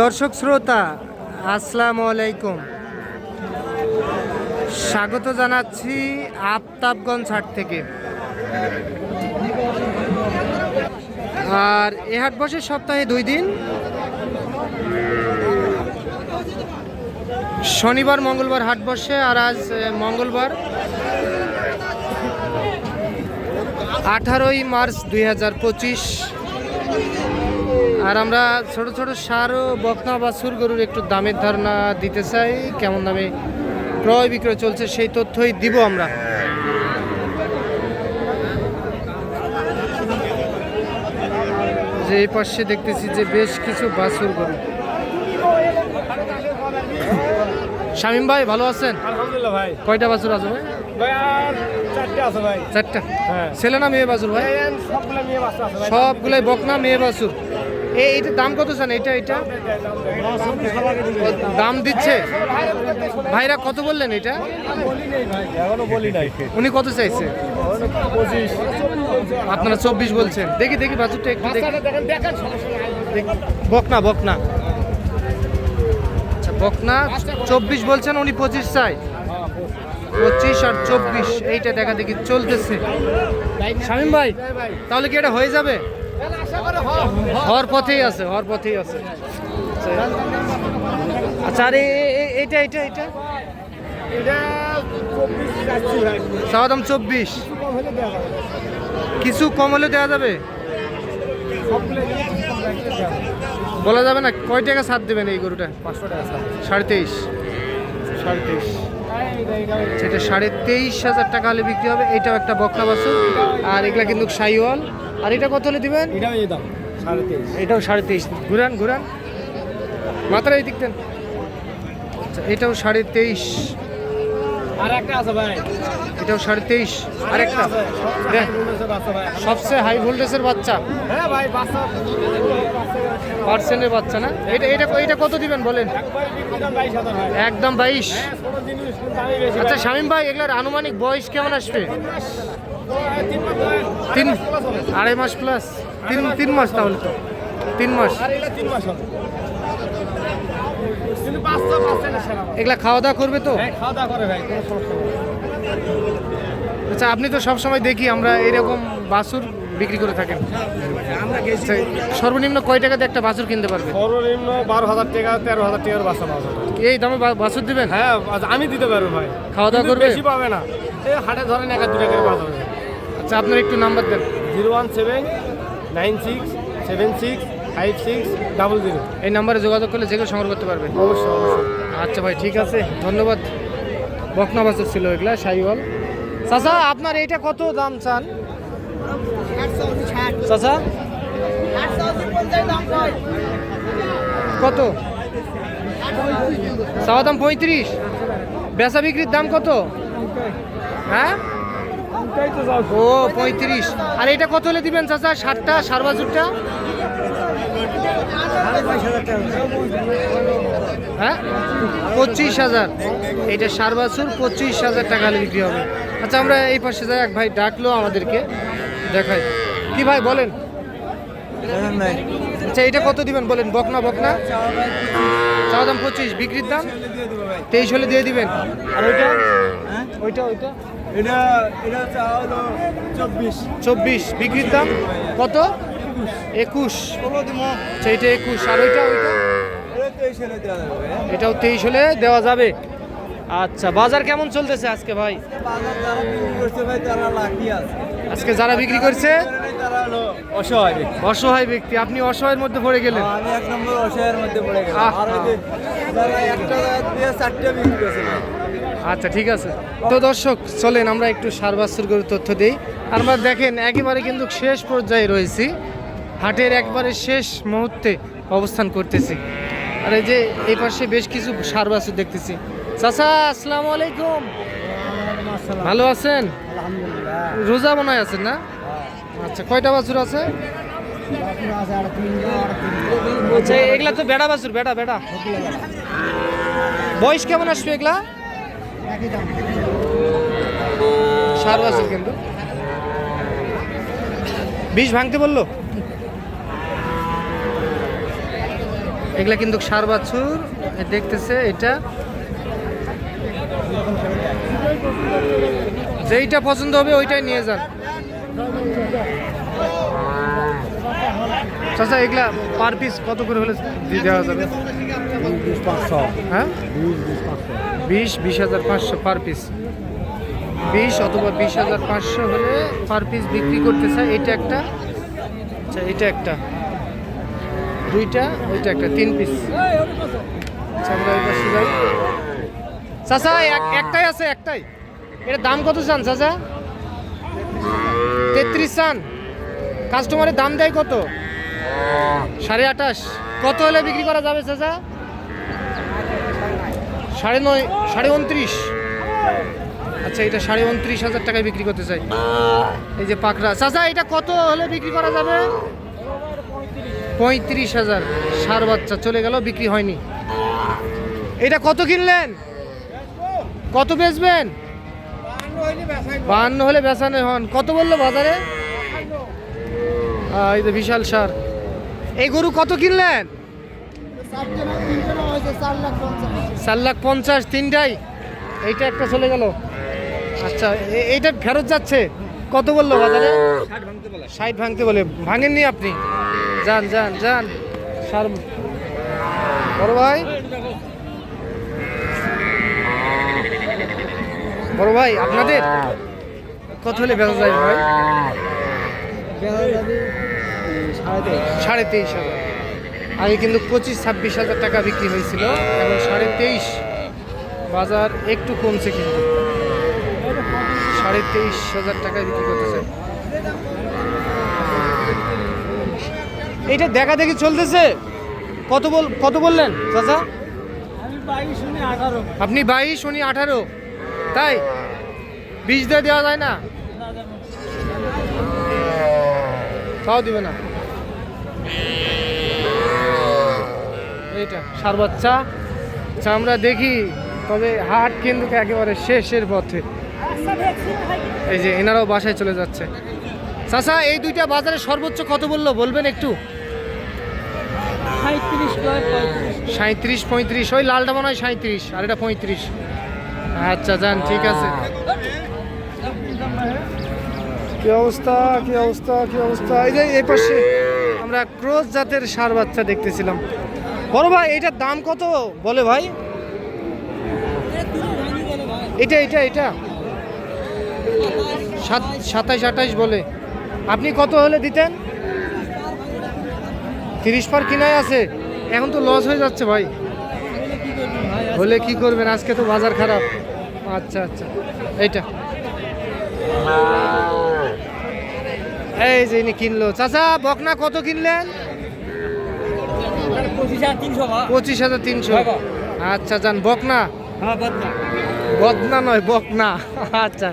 দর্শক শ্রোতা, আসসালামু আলাইকুম। স্বাগত জানাচ্ছি আফতাবগঞ্জ হাট থেকে। আর এ হাট বসে সপ্তাহে দুই দিন। শনিবার, মঙ্গলবার হাট বসে, আর আজ মঙ্গলবার আঠারোই মার্চ দুই হাজার পঁচিশ। আর আমরা ছোট ছোট সার ও বকনা বা সুর গরুর একটু দামের ধারণা দিতে চাই কেমন দামে ক্রয় বিক্রয় চলছে সেই তথ্যই দিব আমরা। যে এই পাশে দেখতেছি যে বেশ কিছু বাছুর গরু। শামিম ভাই ভালো আছেন? আলহামদুলিল্লাহ ভাই। কয়টা বাছুর আছে ভাই? চারটে হ্যাঁ। ছেলে না মেয়ে বাছুর ভাই। সবগুলাই বকনা মেয়ে বাছুর। এইটার দাম কত চান এটা এটা? দাম দিচ্ছে? ভাইরা কত বললেন এটা? উনি কত চাইছে? আপনারা চব্বিশ বলছেন। দেখি দেখি, বাছুরটা একটু। বকনা বকনা। আচ্ছা বকনা, চব্বিশ বলছেন, উনি পঁচিশ চাই। পঁচিশ আর চব্বিশ, এইটা দেখা দেখি চলতেছে। শামিম ভাই, তাহলে কি এটা হয়ে যাবে? হওয়ার পথেই আছে, হওয়ার পথেই আছে। আচ্ছা আর এ- এ- এ- এইটা এইটা এইটা? এটা চব্বিশ। চাওয়া দাম চব্বিশ কিছু কম হলে দেওয়া যাবে। বলা যাবে না? কয় টাকা ছাড় দেবেন এই গরুটা? পাঁচশো টাকা সাড়ে তেইশ। সাড়ে তেইশ। সেটা সাড়ে তেইশ হাজার টাকা হলে বিক্রি হবে। এটাও একটা বকনা বাছুর আর এগুলা কিন্তু সাইওয়াল আর এটা কত হলে দিবেন? এটাও সাড়ে তেইশ। ঘুরান ঘুরান। মাত্রা এই দিকতেন আচ্ছা এটাও সাড়ে তেইশ। আর একটা আছে ভাই। এটাও সাড়ে তেইশ। আর একটা সবচেয়ে হাই ভোল্টেজের বাচ্চা। হ্যাঁ ভাই বাচ্চা। পার্সেন্টের বাচ্চা না? এটা এটা এটা কত দিবেন বলেন? একদম বাইশ। আচ্ছা শামীম ভাই, এগুলার আনুমানিক বয়স কেমন আসবে? তিন আড়াই মাস প্লাস তিন তিন মাস তাহলে তো। তিন মাস। এগুলা খাওয়া দাওয়া করবে তো? আচ্ছা আপনি তো সব সময় দেখি আমরা এরকম বাছুর বিক্রি করে থাকেন? আচ্ছা, সর্বনিম্ন কয় টাকাতে একটা বাছুর কিনতে পারবে? সর্বনিম্ন বারো হাজার টাকা তেরো হাজার টাকার বাচ্চা পাওয়া এই দামে বাছুর দিবেন? হ্যাঁ আমি দিতে পারব ভাই। খাওয়া দাওয়া করবে? বেশি পাবে না। এই হাটে ধরেন এক দু টাকার যাবে আচ্ছা আপনার একটু নাম্বার দেন। Zero one seven nine six seven six five six double zero. এই নাম্বারে যোগাযোগ করলে যেগুলো সংগ্রহ করতে পারবেন অবশ্যই অবশ্যই। আচ্ছা ভাই ঠিক আছে। ধন্যবাদ। বকনা বাছুর ছিল এগুলা সাইওয়াল। চাচা আপনার এইটা কত দাম চান? চাচা? কত? চাওয়া দাম পঁয়ত্রিশ। বেচা বিক্রির দাম কত? হ্যাঁ? ও, পঁয়ত্রিশ। আর এটা কত হলে দিবেন চাচা? ষাটটা সার বাজুরটা হ্যাঁ? পঁচিশ হাজার। এটা সার বাছুর পঁচিশ হাজার টাকা হলে বিক্রি হবে। আচ্ছা আমরা এই পাশে যাই, এক ভাই ডাকলো আমাদেরকে। দেখাই। কি ভাই বলেন। আচ্ছা এটা কত দিবেন? বলেন বকনা বকনা। চাওয়া দাম পঁচিশ বিক্রির দাম তেইশ হলে দিয়ে দিবেন। আর ওইটা? ওইটা ওইটা? এটা এটা হলো চব্বিশ। চব্বিশ বিক্রির দাম কত? একুশ। আচ্ছা এটা একুশ। আর ওইটা ওইটা? এটাও তেইশ হলে দেওয়া যাবে। আচ্ছা বাজার কেমন চলতেছে আজকে ভাই? বাজার ভাই তারা লাকি আছে। আজকে যারা বিক্রি করছে? অসহায় ব্যক্তি। অসহায় ব্যক্তি। আপনি অসহায়ের মধ্যে পড়ে গেলেন। আমি এক নম্বর অসহায়ের মধ্যে পড়ে গেলাম। আর একটা দিয়ে চারটে বিক্রি করছে আচ্ছা ঠিক আছে। তো দর্শক চলেন আমরা একটু সারবাস্তুর গরুর তথ্য দিই। আমরা দেখেন একেবারে কিন্তু শেষ পর্যায়ে রয়েছি। হাটের একবারে শেষ মুহূর্তে অবস্থান করতেছি। আর এই যে এই পাশে বেশ কিছু সারবাসুর দেখতেছি। চাচা আসসালামু আলাইকুম। ভালো আছেন? রোজা মনে হয় আছেন না? আচ্ছা কয়টা বাছুর আছে? আচ্ছা এগুলা তো বেড়া বাছুর বেড়া বেড়া। বয়স কেমন আসবে এগুলা? সার বাছুর কিন্তু। বিষ ভাঙতে বলল? এগুলা কিন্তু সার বাছুর। দেখতেছে এটা। যেইটা পছন্দ হবে ওইটাই নিয়ে যান। চাচা, এগুলা পার পিস কত করে হলে দিয়ে দেওয়া হ্যাঁ? বিশ বিশ হাজার পাঁচশো পার পিস বিশ অথবা বিশ হাজার পাঁচশো হলে পার পিস বিক্রি করতে চাই এটা একটা আচ্ছা এটা একটা। দুইটা, ওইটা একটা, তিন পিস আচ্ছা আমরা চাচা, এক- একটাই আছে, একটাই। এটা দাম কত চান, চাচা? তেত্রিশ চান। কাস্টমারের দাম দেয় কত? সাড়ে আঠাশ। কত হলে বিক্রি করা যাবে, চাচা? সাড়ে নয়, সাড়ে উনত্রিশ। আচ্ছা এটা সাড়ে উনত্রিশ হাজার টাকায় বিক্রি করতে চাই। এই যে পাকড়া। চাচা, এটা কত হলে বিক্রি করা যাবে? পঁয়ত্রিশ হাজার। সার বাচ্চা, চলে গেল, বিক্রি হয়নি। এটা কত কিনলেন? কত বেচবেন? বাহান্ন হলে বেচানো হন। কত বলল বাজারে? এই যে বিশাল সার। এই গরু কত কিনলেন? চার লাখ পঞ্চাশ, তিনটাই। এইটা একটা চলে গেল। আচ্ছা এইটা ফেরত যাচ্ছে? কত বলল বাজারে? ষাট ভাঙতে বলে। ভাঙেননি আপনি? যান যান যান। সার বড় ভাই? বড় ভাই আপনাদের? কত হলে বেচা যায় ভাই? সাড়ে তেইশ হাজার। আগে কিন্তু পঁচিশ ছাব্বিশ হাজার টাকা বিক্রি হয়েছিল এখন সাড়ে তেইশ। বাজার একটু কমছে কিন্তু। সাড়ে তেইশ হাজার টাকায় বিক্রি করতেছে। এইটা দেখা দেখি চলতেছে। কত বল কত বললেন চাচা? আপনি বাইশ উনি আঠারো। তাই? বিশ দিয়ে দেওয়া যায় না? তাও দিবে না। এইটা, সার বাচ্চা। আচ্ছা আমরা দেখি, তবে হাট কিন্তু একেবারে শেষের পথে। এই যে, এনারাও বাসায় চলে যাচ্ছে। চাচা, এই দুইটা বাজারে সর্বোচ্চ কত বলল? বলবেন একটু। সাঁত্রিশ পঁয়ত্রিশ। ওই লালটা মনে হয় সাঁত্রিশ আর এটা পঁয়ত্রিশ। আচ্ছা যান, ঠিক আছে। কি অবস্থা কি অবস্থা কি অবস্থা? এই যে এই পাশে আমরা ক্রোজ জাতের সার বাচ্চা দেখতেছিলাম। বড় ভাই, এটার দাম কত বলে ভাই? এটা এটা এটা। সাত, সাতাইশ, আঠাইশ বলে। আপনি কত হলে দিতেন? তিরিশ পার কিনায় আছে। এখন তো লস হয়ে যাচ্ছে ভাই। হলে কি করবেন? আজকে তো বাজার খারাপ। আচ্ছা আচ্ছা। এইটা। এই যে ইনি কিনলো। চাচা বকনা কত কিনলেন? পঁচিশ হাজার তিনশো। আচ্ছা যান বকনা। বদনা নয় বকনা। আচ্ছা।